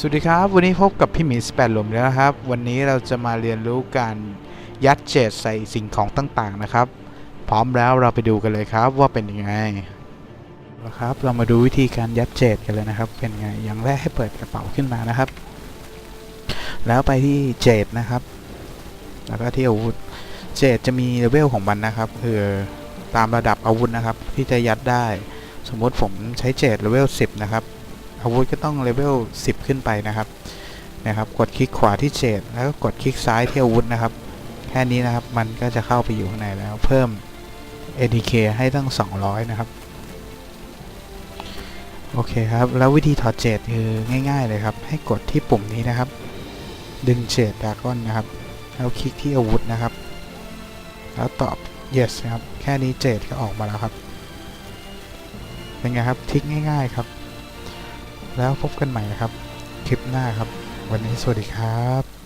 สวัสดีครับ วันนี้พบกับพี่หมีสแปดลมแล้วนะครับ วันนี้เราจะมาเรียนรู้การยัดเจดใส่สิ่งของต่างๆนะครับ พร้อมแล้วเราไปดูกันเลยครับว่าเป็นยังไงนะครับ เรามาดูวิธีการยัดเจดกันเลยนะครับ เป็นไงอย่างแรกให้เปิดกระเป๋าขึ้นมานะครับ แล้วไปที่เจดนะครับ แล้วก็ที่อาวุธเจดจะมีเลเวลของมันนะครับคือตามระดับอาวุธนะครับ ที่จะยัดได้ สมมติผมใช้เจดเลเวล10 นะครับ อาวุธก็ต้องเลเวล10 ขึ้นไปนะครับนะครับ กดคลิกขวาที่เจดแล้วก็กดคลิกซ้ายที่อาวุธนะครับ แค่นี้นะครับมันก็จะเข้าไปอยู่ข้างในแล้วเพิ่ม ATK ให้ตั้ง 200 นะครับ โอเคครับ แล้ววิธีถอดเจดคือง่าย ๆ เลยครับ ให้กดที่ปุ่มนี้นะครับ ดึงเจดดากอนนะครับ แล้วคลิกที่อาวุธนะครับ แล้วตอบ yes นะครับ แค่นี้เจดก็ออกมาแล้วครับ เป็นไงครับ ทิกง่าย ๆ ครับ แล้วพบกันใหม่นะครับ คลิปหน้าครับ วันนี้สวัสดีครับ